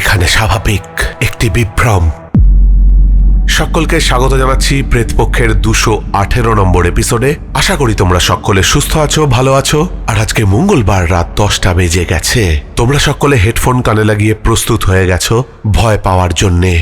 এখানে স্বাভাবিক একটি বিভ্রম। সকলকে স্বাগত জানাচ্ছি প্রেতপক্ষের দুশো আঠেরো নম্বর এপিসোডে আশা করি তোমরা সকলে সুস্থ আছো, ভালো আছো। আর আজকে মঙ্গলবার রাত দশটা বেজে গেছে। তোমরা সকলে হেডফোন কানে লাগিয়ে প্রস্তুত হয়ে গেছো ভয় পাওয়ার জন্যে।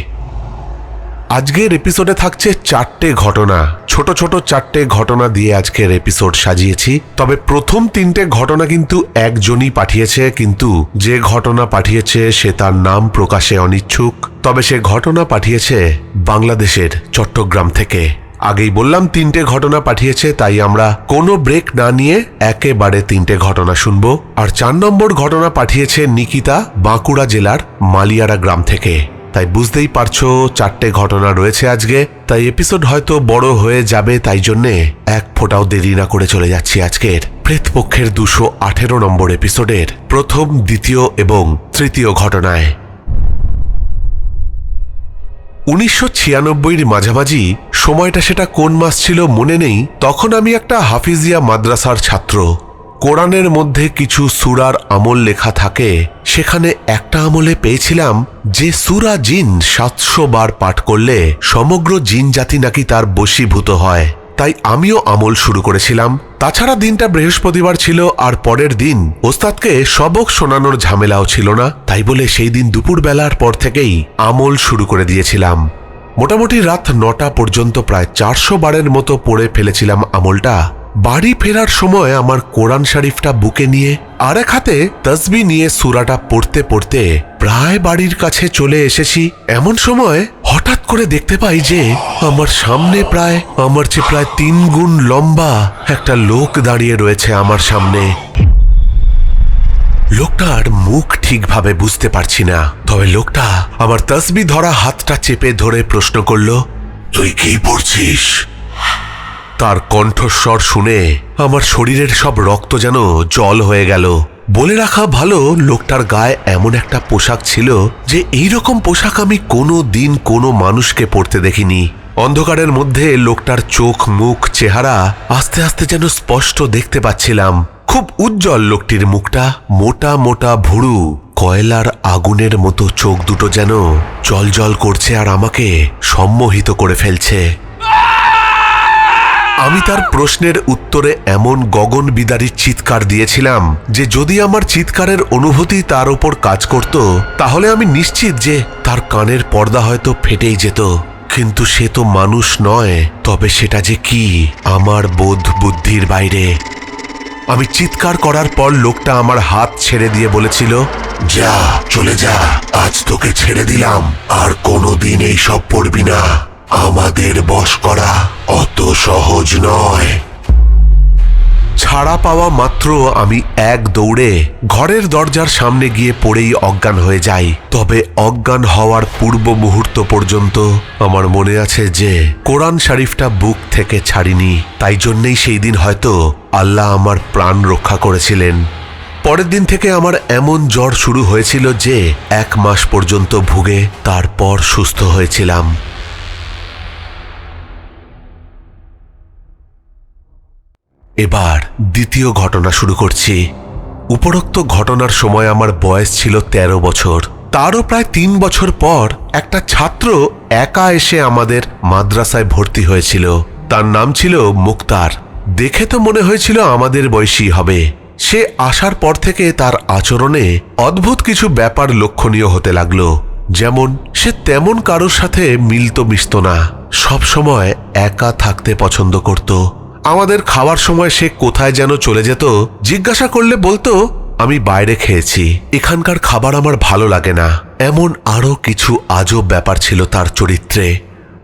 আজকের এপিসোডে থাকছে চারটে ঘটনা। ছোট ছোট চারটে ঘটনা দিয়ে আজকের এপিসোড সাজিয়েছি। তবে প্রথম তিনটে ঘটনা কিন্তু একজনই পাঠিয়েছে, কিন্তু যে ঘটনা পাঠিয়েছে সে তার নাম প্রকাশে অনিচ্ছুক। তবে সে ঘটনা পাঠিয়েছে বাংলাদেশের চট্টগ্রাম থেকে। আগেই বললাম, তিনটে ঘটনা পাঠিয়েছে, তাই আমরা কোনো ব্রেক না নিয়ে একেবারে তিনটে ঘটনা শুনব। আর চার নম্বর ঘটনা পাঠিয়েছে নিকিতা বাঁকুড়া জেলার মালিয়ারা গ্রাম থেকে। তাই বুঝতেই পারছ, চারটে ঘটনা রয়েছে আজকে। তাই এপিসোড হয়তো বড় হয়ে যাবে, তাই জন্যে এক ফোঁটাও দেরি না করে চলে যাচ্ছি আজকের প্রেতপক্ষের দুশো আঠেরো নম্বর এপিসোডের প্রথম, দ্বিতীয় এবং তৃতীয় ঘটনায়। উনিশশো ছিয়ানব্বইয়ের মাঝামাঝি সময়টা সেটা কোন মাস ছিল মনে নেই, তখন আমি একটা হাফিজিয়া মাদ্রাসার ছাত্র। কোরআনের মধ্যে কিছু সুরার আমল লেখা থাকে, সেখানে একটা আমলে পেয়েছিলাম যে সুরা জিন সাতশো বার পাঠ করলে সমগ্র জিন জাতি নাকি তার বশীভূত হয়। তাই আমিও আমল শুরু করেছিলাম। তাছাড়া দিনটা বৃহস্পতিবার ছিল আর পরের দিন ওস্তাদকে সবক শোনানোর ঝামেলাও ছিল না। তাই বলে সেই দিন দুপুর বেলার পর থেকেই আমল শুরু করে দিয়েছিলাম। মোটামুটি রাত নটা পর্যন্ত প্রায় চারশো বারের মতো পড়ে ফেলেছিলাম আমলটা। বাড়ি ফেরার সময় আমার কোরআন শরীফটা বুকে নিয়ে আরেক হাতে তসবি নিয়ে সুরাটা পড়তে পড়তে প্রায় বাড়ির কাছে চলে এসেছি। এমন সময় হঠাৎ করে দেখতে পাই যে আমার সামনে প্রায়, আমার চেয়ে প্রায় তিন গুণ লম্বা একটা লোক দাঁড়িয়ে রয়েছে আমার সামনে। লোকটার মুখ ঠিকভাবে বুঝতে পারছি না, তবে লোকটা আমার তসবি ধরা হাতটা চেপে ধরে প্রশ্ন করল, তুই কি পড়ছিস? তার কণ্ঠস্বর শুনে আমার শরীরের সব রক্ত যেন জল হয়ে গেল। বলে রাখা ভালো, লোকটার গায়ে এমন একটা পোশাক ছিল যে এই রকম পোশাক আমি কোনো দিন কোনো মানুষকে পরতে দেখিনি। অন্ধকারের মধ্যে লোকটার চোখ, মুখ, চেহারা আস্তে আস্তে যেন স্পষ্ট দেখতে পাচ্ছিলাম। খুব উজ্জ্বল লোকটির মুখটা, মোটা মোটা ভুরু, কয়লার আগুনের মতো চোখ দুটো যেন জল করছে আর আমাকে সম্মোহিত করে ফেলছে। আমি তার প্রশ্নের উত্তরে এমন গগন বিদারী চিৎকার দিয়েছিলাম যে যদি আমার চিৎকারের অনুভূতি তার ওপর কাজ করত, তাহলে আমি নিশ্চিত যে তার কানের পর্দা হয়তো ফেটেই যেত। কিন্তু সে তো মানুষ নয়, তবে সেটা যে কি? আমার বোধ বুদ্ধির বাইরে। আমি চিৎকার করার পর লোকটা আমার হাত ছেড়ে দিয়ে বলেছিল, যা, চলে যা, আজ তোকে ছেড়ে দিলাম, আর কোনোদিন এইসব পড়বি না। আমাদের বশ করা অত সহজ নয়। ছাড়া পাওয়া মাত্র আমি এক দৌড়ে ঘরের দরজার সামনে গিয়ে পড়েই অজ্ঞান হয়ে যাই। তবে অজ্ঞান হওয়ার পূর্ব মুহূর্ত পর্যন্ত আমার মনে আছে যে, কোরআন শরীফটা বুক থেকে ছাড়িনি। তাই জন্যেই সেই দিন হয়তো আল্লাহ আমার প্রাণ রক্ষা করেছিলেন। পরের দিন থেকে আমার এমন জ্বর শুরু হয়েছিল যে, এক মাস পর্যন্ত ভুগে তারপর সুস্থ হয়েছিলাম। এবার দ্বিতীয় ঘটনা শুরু করছি। উপরোক্ত ঘটনার সময় আমার বয়স ছিল ১৩ বছর। তারও প্রায় তিন বছর পর একটা ছাত্র একা এসে আমাদের মাদ্রাসায় ভর্তি হয়েছিল। তার নাম ছিল মুক্তার। দেখে তো মনে হয়েছিল আমাদের বয়সী হবে। সে আসার পর থেকে তার আচরণে অদ্ভুত কিছু ব্যাপার লক্ষণীয় হতে লাগল। যেমন সে তেমন কারোর সাথে মিলতো মিশত না। সবসময় একা থাকতে পছন্দ করত। আমাদের খাওয়ার সময় সে কোথায় যেন চলে যেত, জিজ্ঞাসা করলে বলতো, আমি বাইরে খেয়েছি। এখানকার খাবার আমার ভালো লাগে না। এমন আরও কিছু আজব ব্যাপার ছিল তার চরিত্রে।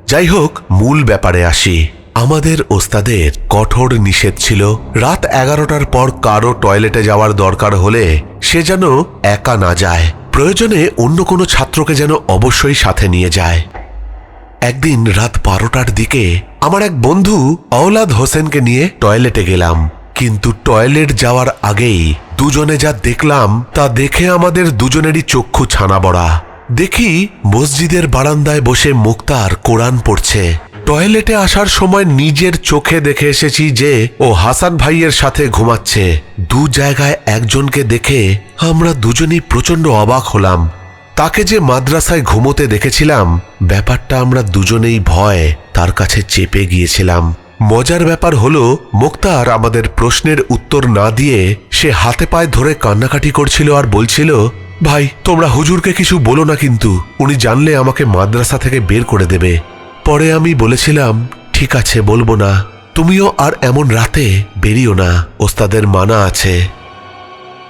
যাই হোক, মূল ব্যাপারে আসি। আমাদের ওস্তাদের কঠোর নিষেধ ছিল, রাত এগারোটার পর কারও টয়লেটে যাওয়ার দরকার হলে সে যেন একা না যায়। প্রয়োজনে অন্য কোনো ছাত্রকে যেন অবশ্যই সাথে নিয়ে যায়। একদিন রাত বারোটার দিকে আমার এক বন্ধু অওলাদ হোসেনকে নিয়ে টয়লেটে গেলাম। কিন্তু টয়লেট যাওয়ার আগেই দুজনে যা দেখলাম, তা দেখে আমাদের দুজনেরই চক্ষু ছানা বড়া। দেখি মসজিদের বারান্দায় বসে মুক্তার কোরআন পড়ছে। টয়লেটে আসার সময় নিজের চোখে দেখে এসেছি যে, ও হাসান ভাইয়ের সাথে ঘুমাচ্ছে। দু জায়গায় একজনকে দেখে আমরা দুজনই প্রচণ্ড অবাক হলাম। তাকে যে মাদ্রাসায় ঘুমোতে দেখেছিলাম, ব্যাপারটা আমরা দুজনেই ভয়, তার কাছে চেপে গিয়েছিলাম। মজার ব্যাপার হলো, মুক্তার আমাদের প্রশ্নের উত্তর না দিয়ে সে হাতে পায়ে ধরে কান্নাকাটি করছিল আর বলছিল, ভাই, তোমরা হুজুরকে কিছু বলো না কিন্তু, উনি জানলে আমাকে মাদ্রাসা থেকে বের করে দেবে। পরে আমি বলেছিলাম, ঠিক আছে, বলব না। তুমিও আর এমন রাতে বেরিও না, ওস্তাদের মানা আছে।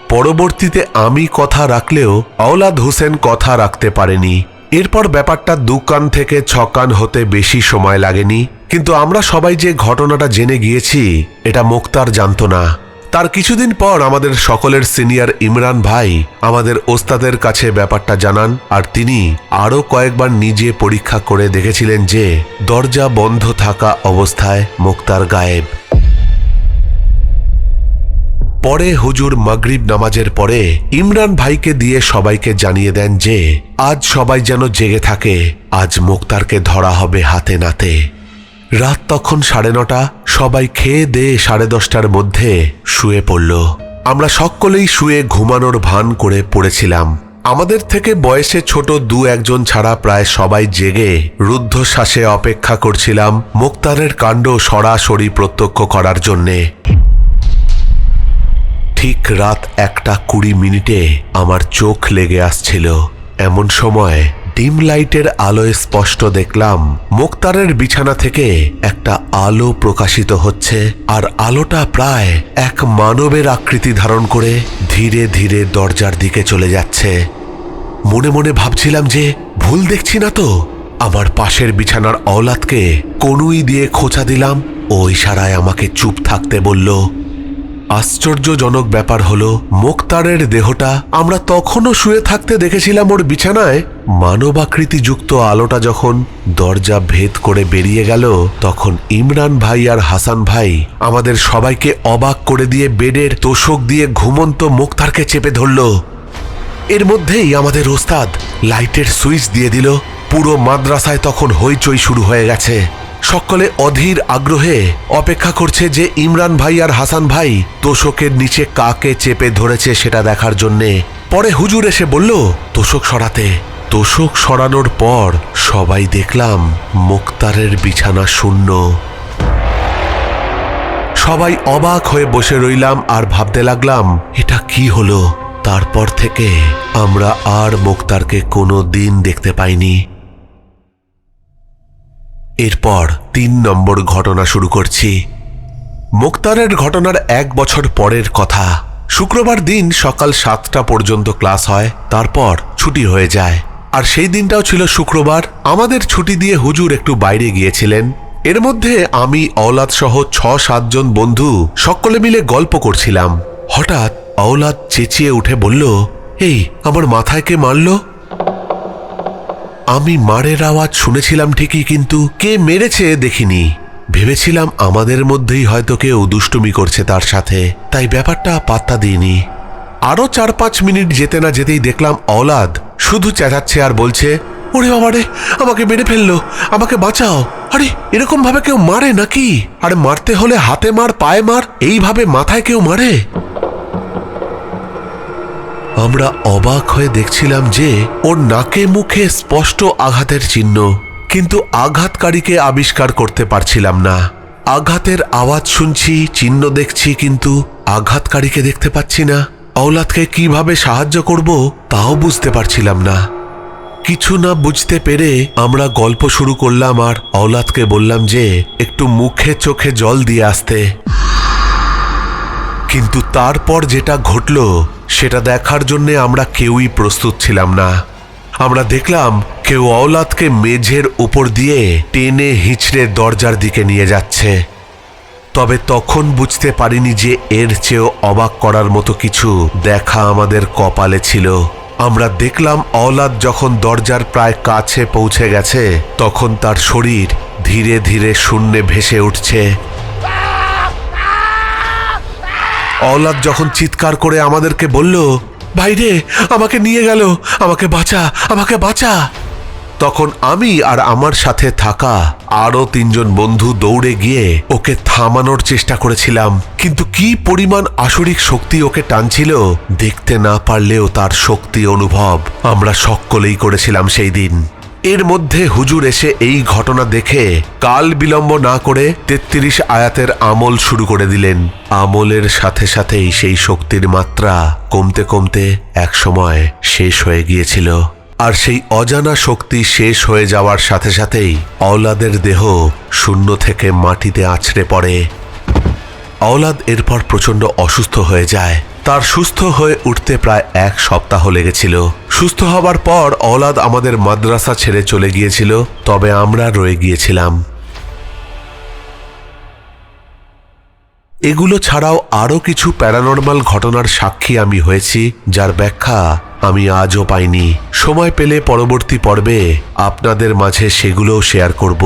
পরবর্তীতে আমি কথা রাখলেও আওলাদ হোসেন কথা রাখতে পারেনি। এরপর ব্যাপারটা দু কান থেকে ছ কান হতে বেশি সময় লাগেনি। কিন্তু আমরা সবাই যে ঘটনাটা জেনে গিয়েছি, এটা মুক্তার জানত না। তার কিছুদিন পর আমাদের সকলের সিনিয়র ইমরান ভাই আমাদের ওস্তাদের কাছে ব্যাপারটা জানান আর তিনি আরও কয়েকবার নিজে পরীক্ষা করে দেখেছিলেন যে দরজা বন্ধ থাকা অবস্থায় মুক্তার গায়েব। পরে হুজুর মাগরিব নামাজের পরে ইমরান ভাইকে দিয়ে সবাইকে জানিয়ে দেন যে, আজ সবাই যেন জেগে থাকে, আজ মুক্তারকে ধরা হবে হাতে নাতে। রাত তখন সাড়ে নটা, সবাই খেয়ে দে সাড়ে দশটার মধ্যে শুয়ে পড়ল। আমরা সকলেই শুয়ে ঘুমানোর ভান করে পড়েছিলাম। আমাদের থেকে বয়সে ছোট দু একজন ছাড়া প্রায় সবাই জেগে রুদ্ধশ্বাসে অপেক্ষা করছিলাম মুক্তারের কাণ্ড সরাসরি প্রত্যক্ষ করার জন্যে। ঠিক রাত একটা কুড়ি মিনিটে আমার চোখ লেগে আসছিল। এমন সময় ডিম লাইটের আলোয় স্পষ্ট দেখলাম, মুক্তারের বিছানা থেকে একটা আলো প্রকাশিত হচ্ছে আর আলোটা প্রায় এক মানবের আকৃতি ধারণ করে ধীরে ধীরে দরজার দিকে চলে যাচ্ছে। মনে মনে ভাবছিলাম যে ভুল দেখছি না তো। আমার পাশের বিছানার অলাদকে কনুই দিয়ে খোঁচা দিলাম। ও ইশারায় আমাকে চুপ থাকতে বলল আশ্চর্যজনক ব্যাপার হলো, মোক্তারের দেহটা আমরা তখনও শুয়ে থাকতে দেখেছিলাম ওর বিছানায়। মানবাকৃতিযুক্ত আলোটা যখন দরজা ভেদ করে বেরিয়ে গেল, তখন ইমরান ভাই আর হাসান ভাই আমাদের সবাইকে অবাক করে দিয়ে বেডের তোষক দিয়ে ঘুমন্ত মুক্তারকে চেপে ধরল। এর মধ্যেই আমাদের ওস্তাদ লাইটের সুইচ দিয়ে দিল। পুরো মাদ্রাসায় তখন হইচই শুরু হয়ে গেছে। সকলে অধীর আগ্রহে অপেক্ষা করছে যে ইমরান ভাই আর হাসান ভাই তোষকের নিচে কাকে চেপে ধরেছে সেটা দেখার জন্যে। পরে হুজুর এসে বলল, তোষক সরাতে। তোষক সরানোর পর সবাই দেখলাম মুক্তারের বিছানা শূন্য। সবাই অবাক হয়ে বসে রইলাম আর ভাবতে লাগলাম, এটা কি হলো? তারপর থেকে আমরা আর মুক্তারকে কোনো দিন দেখতে পাইনি। এরপর তিন নম্বর ঘটনা শুরু করছি। মুক্তারের ঘটনার এক বছর পরের কথা। শুক্রবার দিন সকাল সাতটা পর্যন্ত ক্লাস হয়, তারপর ছুটি হয়ে যায়। আর সেই দিনটাও ছিল শুক্রবার। আমাদের ছুটি দিয়ে হুজুর একটু বাইরে গিয়েছিলেন। এর মধ্যে আমি অওলাদ সহ ছ সাতজন বন্ধু সকলে মিলে গল্প করছিলাম। হঠাৎ অওলাদ চেঁচিয়ে উঠে বলল, এই, আমার মাথায় কে মারলো? আমি মারের আওয়াজ শুনেছিলাম ঠিকই, কিন্তু কে মেরেছে দেখিনি। ভেবেছিলাম আমাদের মধ্যেই হয়তো কেউ দুষ্টুমি করছে তার সাথে। তাই ব্যাপারটা পাত্তা দিইনি। আরও চার পাঁচ মিনিট যেতে না যেতেই দেখলাম অলাদ শুধু চেঁচাচ্ছে আর বলছে, ওরে বাবারে আমাকে মেরে ফেলল, আমাকে বাঁচাও। আরে, এরকম ভাবে কেউ মারে নাকি? আরে, মারতে হলে হাতে মার, পায়ে মার, এইভাবে মাথায় কেউ মারে? আমরা অবাক হয়ে দেখছিলাম যে ওর নাকে মুখে স্পষ্ট আঘাতের চিহ্ন, কিন্তু আঘাতকারীকে আবিষ্কার করতে পারছিলাম না। আঘাতের আওয়াজ শুনছি, চিহ্ন দেখছি, কিন্তু আঘাতকারীকে দেখতে পাচ্ছি না। অওলাদকে কীভাবে সাহায্য করব তাও বুঝতে পারছিলাম না। কিছু না বুঝতে পেরে আমরা গল্প শুরু করলাম আর অওলাদকে বললাম যে, একটু মুখে চোখে জল দিয়ে আসতে। কিন্তু তারপর যেটা ঘটল, সেটা দেখার জন্য আমরা কেউই প্রস্তুত ছিলাম না। আমরা দেখলাম কেউ অওলাদকে মেঝের উপর দিয়ে টেনে হিঁচড়ে দরজার দিকে নিয়ে যাচ্ছে। তবে তখন বুঝতে পারিনি যে এর চেয়েও অবাক করার মতো কিছু দেখা আমাদের কপালে ছিল। আমরা দেখলাম অওলাদ যখন দরজার প্রায় কাছে পৌঁছে গেছে, তখন তার শরীর ধীরে ধীরে শূন্যে ভেসে উঠছে। অওলাদ যখন চিৎকার করে আমাদেরকে বলল বাইরে আমাকে নিয়ে গেল, আমাকে বাঁচা আমাকে বাঁচা। তখন আমি আর আমার সাথে থাকা আরও তিনজন বন্ধু দৌড়ে গিয়ে ওকে থামানোর চেষ্টা করেছিলাম। কিন্তু কি পরিমাণ আসরিক শক্তি ওকে টানছিল, দেখতে না পারলেও তার শক্তি অনুভব আমরা সকলেই করেছিলাম সেই দিন। এর মধ্যে হুজুর এসে এই ঘটনা দেখে কাল বিলম্ব না করে তেত্রিশ আয়াতের আমল শুরু করে দিলেন। আমলের সাথে সাথেই সেই শক্তির মাত্রা কমতে কমতে একসময় শেষ হয়ে গিয়েছিল। আর সেই অজানা শক্তি শেষ হয়ে যাওয়ার সাথে সাথেই অওলাদের দেহ শূন্য থেকে মাটিতে আছড়ে পড়ে। অওলাদ এরপর প্রচণ্ড অসুস্থ হয়ে যায়। তার সুস্থ হয়ে উঠতে প্রায় এক সপ্তাহ লেগেছিল। সুস্থ হবার পর অলাদ আমাদের মাদ্রাসা ছেড়ে চলে গিয়েছিল, তবে আমরা রয়ে গিয়েছিলাম। এগুলো ছাড়াও আরও কিছু প্যারানর্মাল ঘটনার সাক্ষী আমি হয়েছি, যার ব্যাখ্যা আমি আজও পাইনি। সময় পেলে পরবর্তী পর্বে আপনাদের মাঝে সেগুলোও শেয়ার করব।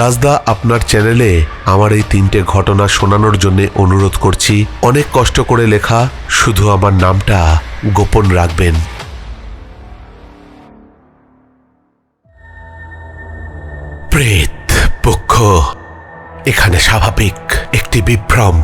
রাজদা, আপনার চ্যানেলে আমার এই তিনটে ঘটনা শোনানোর জন্য অনুরোধ করছি। অনেক কষ্ট করে লেখা, শুধু আমার নামটা গোপন রাখবেন। প্রেত পক্ষ, এখানে স্বাভাবিক একটি বিভ্রম।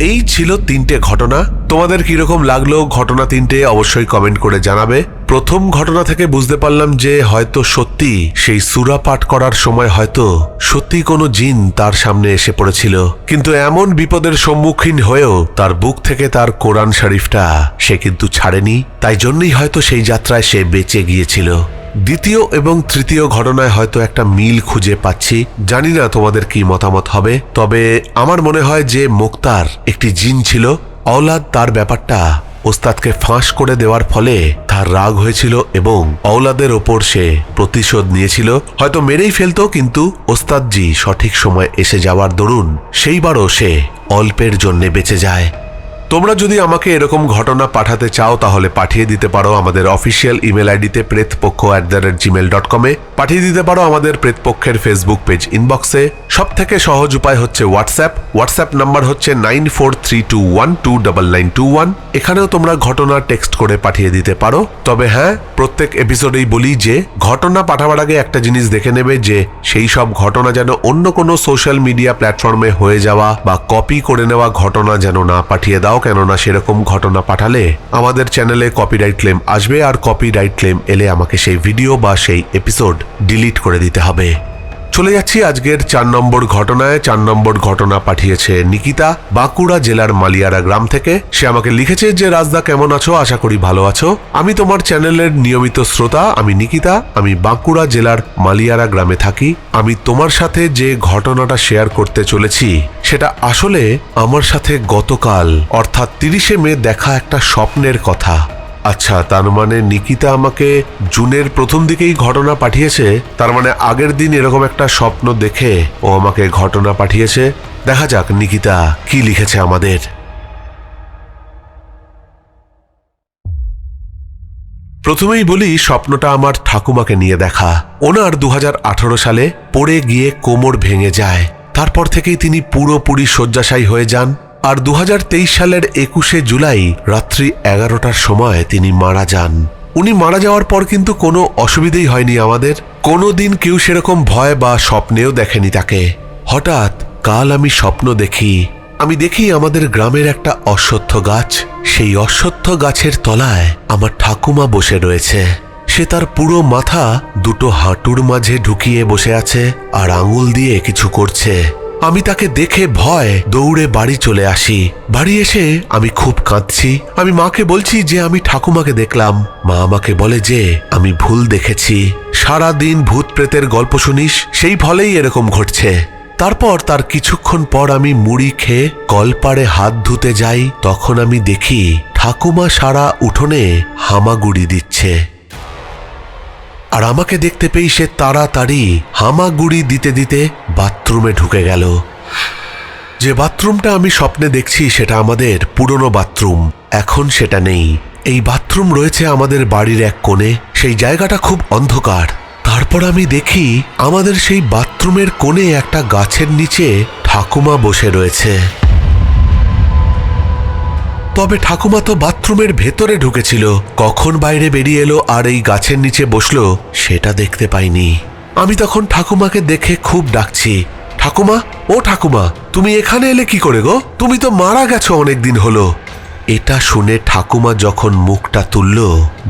এই ছিল তিনটে ঘটনা। তোমাদের কীরকম লাগল ঘটনা তিনটে অবশ্যই কমেন্ট করে জানাবে। প্রথম ঘটনা থেকে বুঝতে পারলাম যে হয়তো সত্যি সেই সুরা পাঠ করার সময় হয়তো সত্যি কোনো জিন তার সামনে এসে পড়েছিল। কিন্তু এমন বিপদের সম্মুখীন হয়েও তার বুক থেকে তার কোরআন শরীফটা সে কিন্তু ছাড়েনি। তাই জন্যই হয়তো সেই যাত্রায় সে বেঁচে গিয়েছিল। দ্বিতীয় এবং তৃতীয় ঘটনায় হয়তো একটা মিল খুঁজে পাচ্ছি। জানি না তোমাদের কি মতামত হবে, তবে আমার মনে হয় যে মোক্তার একটি জিন ছিল। অওলাদ তার ব্যাপারটা ওস্তাদকে ফাঁস করে দেওয়ার ফলে তার রাগ হয়েছিল এবং অওলাদের ওপর সে প্রতিশোধ নিয়েছিল। হয়তো মেরেই ফেলতো, কিন্তু ওস্তাদজি সঠিক সময় এসে যাওয়ার দরুন সেইবারও সে অল্পের জন্যে বেঁচে যায়। তোমরা যদি আমাকে এরকম ঘটনা পাঠাতে চাও, তাহলে পাঠিয়ে দিতে পারো আমাদের অফিসিয়াল ইমেল আইডিতে Pretpaksha at the rate Gmail dot কমে পাঠিয়ে দিতে পারো আমাদের প্রেতপক্ষের ফেসবুক পেজ ইনবক্সে সব থেকে সহজ উপায় হচ্ছে হোয়াটসঅ্যাপ হোয়াটসঅ্যাপ নাম্বার হচ্ছে nine four three two one two double nine two one এখানেও তোমরা ঘটনা টেক্সট করে পাঠিয়ে দিতে পারো। তবে হ্যাঁ প্রত্যেক এপিসোডেই বলি যে, ঘটনা পাঠাবার আগে একটা জিনিস দেখে নেবে যে, সেই সব ঘটনা যেন অন্য কোনো সোশ্যাল মিডিয়া প্ল্যাটফর্মে হয়ে যাওয়া বা কপি করে নেওয়া ঘটনা যেন না পাঠিয়ে দাও। কেননা সেরকম ঘটনা পাঠালে আমাদের চ্যানেলে কপিরাইট ক্লেম আসবে আর কপিরাইট ক্লেম এলে আমাকে সেই ভিডিও বা সেই এপিসোড ডিলিট করে দিতে হবে। চলে যাচ্ছি আজকের চার নম্বর ঘটনায়। চার নম্বর ঘটনা পাঠিয়েছে নিকিতা। বাঁকুড়া জেলার মালিয়ারা গ্রাম থেকে। সে আমাকে লিখেছে যে, রাজদা, কেমন আছো? আশা করি ভালো আছো। আমি তোমার চ্যানেলের নিয়মিত শ্রোতা। আমি নিকিতা। আমি বাঁকুড়া জেলার মালিয়ারা গ্রামে থাকি। আমি তোমার সাথে যে ঘটনাটা শেয়ার করতে চলেছি, সেটা আসলে আমার সাথে গতকাল, অর্থাৎ তিরিশে মে, দেখা একটা স্বপ্নের কথা। আচ্ছা তার মানে নিকিতা আমাকে জুনের প্রথম দিকেই ঘটনা পাঠিয়েছে? তার মানে আগের দিন এরকম একটা স্বপ্ন দেখে ও আমাকে ঘটনা পাঠিয়েছে? দেখা যাক, নিকিতা কি লিখেছে আমাদের। প্রথমেই বলি, স্বপ্নটা আমার ঠাকুমাকে নিয়ে দেখা। ওনার দু হাজার আঠারো সালে পড়ে গিয়ে কোমর ভেঙে যায়। তারপর থেকেই তিনি পুরোপুরি শয্যাশায়ী হয়ে যান। আর দু হাজার তেইশ সালের একুশে জুলাই রাত্রি এগারোটার সময় তিনি মারা যান। উনি মারা যাওয়ার পর কিন্তু কোনো অসুবিধেই হয়নি আমাদের। কোনো দিন কেউ সেরকম ভয় বা স্বপ্নেও দেখেনি তাকে। হঠাৎ, কাল আমি স্বপ্ন দেখি। আমি দেখি আমাদের গ্রামের একটা অশ্বত্থ গাছ। সেই অশ্বত্থ গাছের তলায় আমার ঠাকুমা বসে রয়েছে। সে তার পুরো মাথা দুটো হাঁটুর মাঝে ঢুকিয়ে বসে আছে আর আঙুল দিয়ে কিছু করছে। আমি তাকে দেখে ভয়, দৌড়ে বাড়ি চলে আসি। বাড়ি এসে আমি খুব কাঁদছি। আমি মাকে বলছি যে আমি ঠাকুমাকে দেখলাম। মা আমাকে বলে যে, আমি ভুল দেখেছি। সারা দিন ভূত প্রেতের গল্প শুনিস, সেই ফলেই এরকম ঘটছে। তারপর তার কিছুক্ষণ পর আমি মুড়ি খেয়ে কলপাড়ে হাত ধুতে যাই। তখন আমি দেখি ঠাকুমা সারা উঠোনে হামাগুড়ি দিচ্ছে। আর আমাকে দেখতে পেয়ে সে তাড়াতাড়ি হামাগুড়ি দিতে দিতে বাথরুমে ঢুকে গেল। যে বাথরুমটা আমি স্বপ্নে দেখছি সেটা আমাদের পুরনো বাথরুম, এখন সেটা নেই। এই বাথরুম রয়েছে আমাদের বাড়ির এক কোণে, সেই জায়গাটা খুব অন্ধকার। তারপর আমি দেখি আমাদের সেই বাথরুমের কোণে একটা গাছের নিচে ঠাকুমা বসে রয়েছে। তবে ঠাকুমা তো বাথরুমের ভেতরে ঢুকেছিল। কখন বাইরে বেরিয়ে এলো আর এই গাছের নিচে বসল, সেটা দেখতে পাইনি। আমি তখন ঠাকুমাকে দেখে খুব ডাকছি। ঠাকুমা, ও ঠাকুমা, তুমি এখানে এলে কি করে গো? তুমি তো মারা গেছো অনেক দিন হলো। এটা শুনে ঠাকুমা যখন মুখটা তুলল,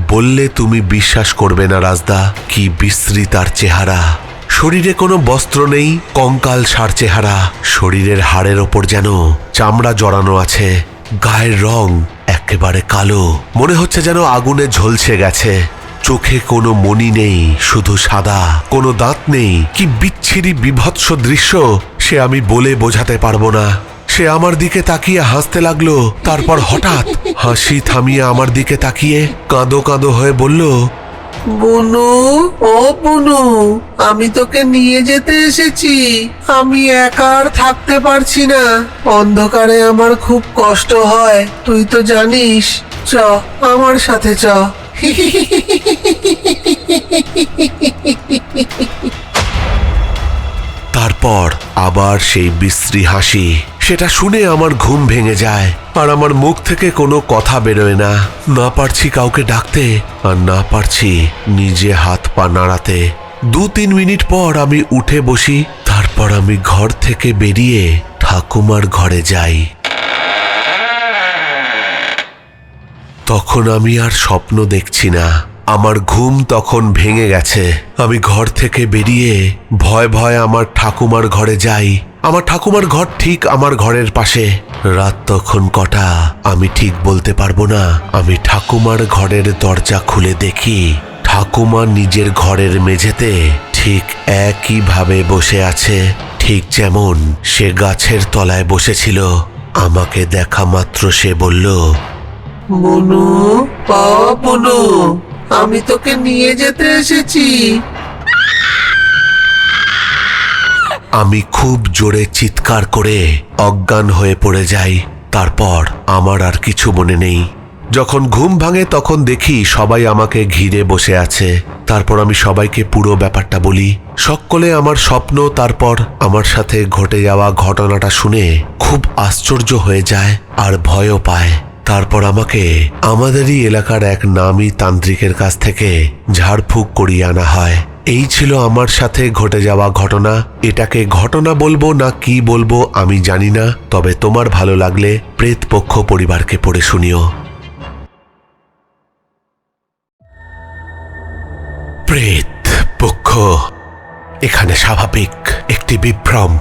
বললে, তুমি বিশ্বাস করবে না রাজদা, কি বিশ্রী তার চেহারা। শরীরে কোনো বস্ত্র নেই, কঙ্কাল সার চেহারা। শরীরের হাড়ের ওপর যেন চামড়া জড়ানো আছে। গায়ের রং একেবারে কালো। মনে হচ্ছে যেন আগুনে ঝলসে গেছে। চোখে কোনো মনি নেই, শুধু সাদা। কোনো দাঁত নেই। কি বিচ্ছিরি বিভৎস দৃশ্য, সে আমি বলে বোঝাতে পারব না। সে আমার দিকে তাকিয়ে হাসতে লাগল, তারপর হঠাৎ হাসি থামিয়ে আমার দিকে তাকিয়ে কাঁদো কাঁদো হয়ে বলল বুনু, ও বুনু, আমি তোকে নিয়ে যেতে এসেছি। আমি একা আর থাকতে পারছি না। অন্ধকারে আমার খুব কষ্ট হয়, তুই তো জানিস। চ, আমার সাথে চ। তারপর আবার সেই বিশ্রী হাসি। সেটা শুনে আমার ঘুম ভেঙে যায়। আর আমার মুখ থেকে কোনো কথা বেরোয় না। না পারছি কাউকে ডাকতে, আর না পারছি নিজে হাত পা নাড়াতে। দু তিন মিনিট পর আমি উঠে বসি, তারপর আমি ঘর থেকে বেরিয়ে ঠাকুমার ঘরে যাই। তখন আমি আর স্বপ্ন দেখছি না। আমার ঘুম তখন ভেঙে গেছে। আমি ঘর থেকে বেরিয়ে ভয় ভয় আমার ঠাকুমার ঘরে যাই। আমার ঠাকুমার ঘর ঠিক আমার ঘরের পাশে। রাত তখন কটা, আমি ঠিক বলতে পারব না। আমি ঠাকুমার ঘরের দরজা খুলে দেখি, ঠাকুমা নিজের ঘরের মেঝেতে ঠিক একইভাবে বসে আছে। ঠিক যেমন সে গাছের তলায় বসেছিল। আমাকে দেখা মাত্র সে বলল বুনু ও বুনু আমি তোকে নিয়ে যেতে এসেছি। আমি খুব জোরে চিৎকার করে অজ্ঞান হয়ে পড়ে যাই। তারপর আমার আর কিছু মনে নেই। যখন ঘুম ভাঙে তখন দেখি সবাই আমাকে ঘিরে বসে আছে। তারপর আমি সবাইকে পুরো ব্যাপারটা বলি। সকলে আমার স্বপ্ন, তারপর আমার সাথে ঘটে যাওয়া ঘটনাটা শুনে খুব আশ্চর্য হয়ে যায় আর ভয়ও পায়। তারপর আমাকে আমাদেরই এলাকার এক নামী তান্ত্রিকের কাছ থেকে ঝাড়ফুঁক করিয়ে আনা হয়। এই ছিল আমার সাথে ঘটে যাওয়া ঘটনা। এটাকে ঘটনা বলব না কি বলব আমি জানি না, তবে তোমার ভালো লাগলে প্রেতপক্ষ পরিবারকে পড়ে শুনিও। প্রেত পক্ষ এখানে স্বাভাবিক একটি বিভ্রম।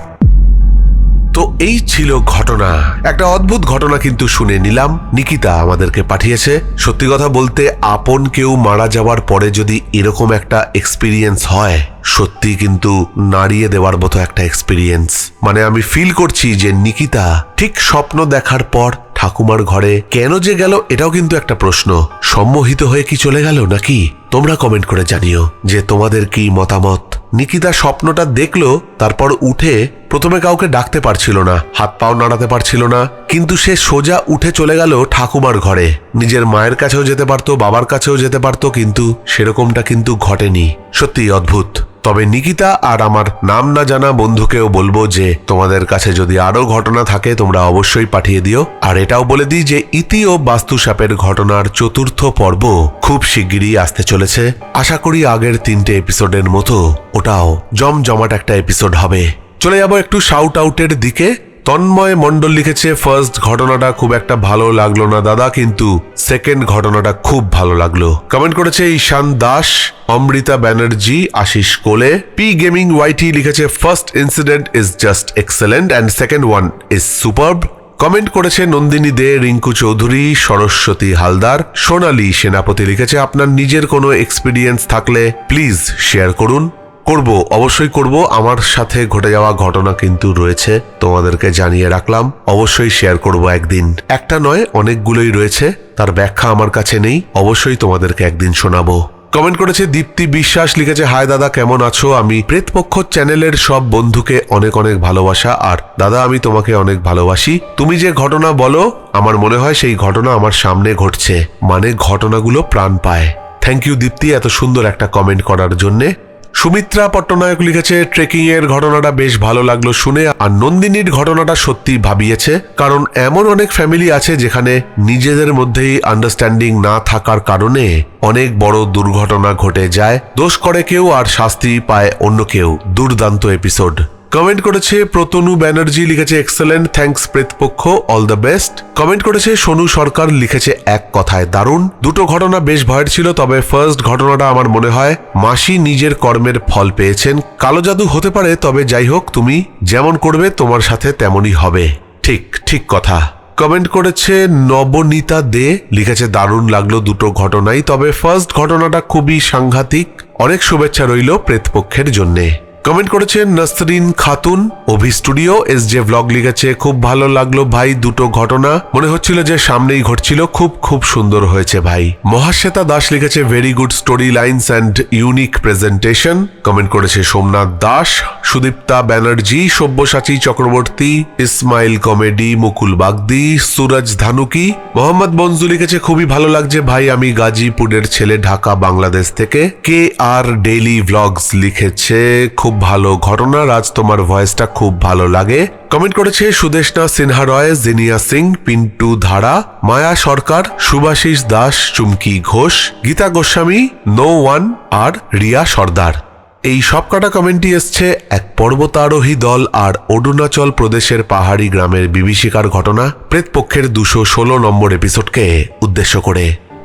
তো এই ছিল ঘটনা। একটা অদ্ভুত ঘটনা কিন্তু শুনে নিলাম। নিকিতা আমাদেরকে পাঠিয়েছে। সত্যি কথা বলতে, আপন কেউ মারা যাওয়ার পরে যদি এরকম একটা এক্সপিরিয়েন্স হয়, সত্যি কিন্তু নাড়িয়ে দেওয়ার মতো একটা এক্সপিরিয়েন্স মানে আমি ফিল করছি যে নিকিতা ঠিক স্বপ্ন দেখার পর ঠাকুমার ঘরে কেন যে গেল এটাও কিন্তু একটা প্রশ্ন। সম্মোহিত হয়ে কি চলে গেল নাকি? তোমরা কমেন্ট করে জানিও যে তোমাদের কি মতামত? নিকিতা স্বপ্নটা দেখল, তারপর উঠে প্রথমে কাউকে ডাকতে পারছিল না, হাত পাও নাড়াতে পারছিল না, কিন্তু সে সোজা উঠে চলে গেল ঠাকুমার ঘরে। নিজের মায়ের কাছেও যেতে পারতো, বাবার কাছেও যেতে পারতো, কিন্তু সেরকমটা কিন্তু ঘটেনি। সত্যি অদ্ভুত। তবে নিকিতা আর আমার নাম না জানা বন্ধুকেও বলব যে, তোমাদের কাছে যদি আরও ঘটনা থাকে, তোমরা অবশ্যই পাঠিয়ে দিও। আর এটাও বলে দিই যে, ইতি ও বাস্তুসাপের ঘটনার চতুর্থ পর্ব খুব শিগগিরই আসতে চলেছে। আশা করি আগের তিনটে এপিসোডের মতো ওটাও জমজমাট একটা এপিসোড হবে। চলে যাব একটু শাউট আউটের দিকে। তন্ময় মণ্ডল লিখেছে ফার্স্ট ঘটনাটা খুব একটা ভালো লাগল না দাদা, কিন্তু সেকেন্ড ঘটনাটা খুব ভালো লাগল। কমেন্ট করেছে ঈশান দাস, অমৃতা ব্যানার্জি, আশিস কোলে। পি গেমিং ওয়াইটি লিখেছে first incident is just excellent and second one is superb comment করেছে নন্দিনী দে, রিঙ্কু চৌধুরী, সরস্বতী হালদার। সোনালী সেনাপতি লিখেছে, আপনার নিজের কোনো এক্সপিরিয়েন্স থাকলে প্লিজ শেয়ার করুন। করব, অবশ্যই করব। আমার সাথে ঘটে যাওয়া ঘটনা কিন্তু রয়েছে, তোমাদেরকে জানিয়ে রাখলাম। অবশ্যই শেয়ার করব একদিন। একটা নয়, অনেকগুলোই রয়েছে। তার ব্যাখ্যা আমার কাছে নেই। অবশ্যই তোমাদেরকে একদিন শোনাবো। কমেন্ট করেছে দীপ্তি বিশ্বাস, লিখেছে হায় দাদা, কেমন আছো? আমি প্রেতপক্ষ চ্যানেলের সব বন্ধুকে অনেক অনেক ভালোবাসা, আর দাদা, আমি তোমাকে অনেক ভালোবাসি। তুমি যে ঘটনা বলো, আমার মনে হয় সেই ঘটনা আমার সামনে ঘটছে। মানে ঘটনাগুলো প্রাণ পায়। থ্যাংক ইউ দীপ্তি, এত সুন্দর একটা কমেন্ট করার জন্যে। সুমিত্রা পট্টনায়ক লিখেছে ট্রেকিং এর ঘটনাটা বেশ ভালো লাগল শুনে আর নন্দিনীর ঘটনাটা সত্যি ভাবিয়েছে। কারণ এমন অনেক ফ্যামিলি আছে যেখানে নিজেদের মধ্যেই আন্ডারস্ট্যান্ডিং না থাকার কারণে অনেক বড় দুর্ঘটনা ঘটে যায়। দোষ করে কেউ আর শাস্তি পায় অন্য কেউ। দুর্দান্ত এপিসোড কমেন্ট করেছে প্রতনু ব্যানার্জি, লিখেছে excellent thanks Pretpaksha all the best comment করেছে, সোনু সরকার লিখেছে এক কথায় দারুণ। দুটো ঘটনা বেশ ভয়ের ছিল, তবে ফার্স্ট ঘটনাটা আমার মনে হয় মাসি নিজের কর্মের ফল পেয়েছেন। কালো জাদু হতে পারে, তবে যাই হোক, তুমি যেমন করবে, তোমার সাথে তেমনই হবে। ঠিক ঠিক কথা। কমেন্ট করেছে, নবনীতা দে, লিখেছে, দারুণ লাগল দুটো ঘটনাই। তবে ফার্স্ট ঘটনাটা খুবই সাংঘাতিক। অনেক শুভেচ্ছা রইল প্রেতপক্ষের জন্যে। কমেন্ট করেছেন Nasrin Khatun, Abhi studio S J blog লিখেছে, খুব ভালো লাগল ভাই দুটো ঘটনা। মনে হচ্ছিল যে সামনেই ঘটছিল, খুব খুব সুন্দর হয়েছে ভাই। মহাশ্বেতা দাস লিখেছে very good story lines and unique presentation comment করেছে, সোমনাথ দাস, সুদীপ্তা ব্যানার্জি, সব্যসাচী চক্রবর্তী, ইসমাইল কমেডি, মুকুল বাগদি, সুরজ ধানুকি। মোহাম্মদ বনজু লিখেছে, খুবই ভালো লাগছে ভাই, আমি গাজীপুরের ছেলে ঢাকা, বাংলাদেশ থেকে। কে আর ডেইলি ভ্লগস লিখেছে, খুব ভালো ঘটনা, রাজ তোমার ভয়েসটা খুব ভালো লাগে। কমেন্ট করেছে Sudeshna Sinha Roy, Zinia Singh, Pintu Dhara, Maya Sarkar, Subhasis Das, Chumki Ghosh, Gita Goswami no one are Riya Sardar. এই সবকটা কমেন্টই এসছে এক পর্বতারোহী দল আর অরুণাচল প্রদেশের পাহাড়ি গ্রামের বিভীষিকার ঘটনা, প্রেতপক্ষের দুশো ষোলো নম্বর এপিসোডকে উদ্দেশ্য করে।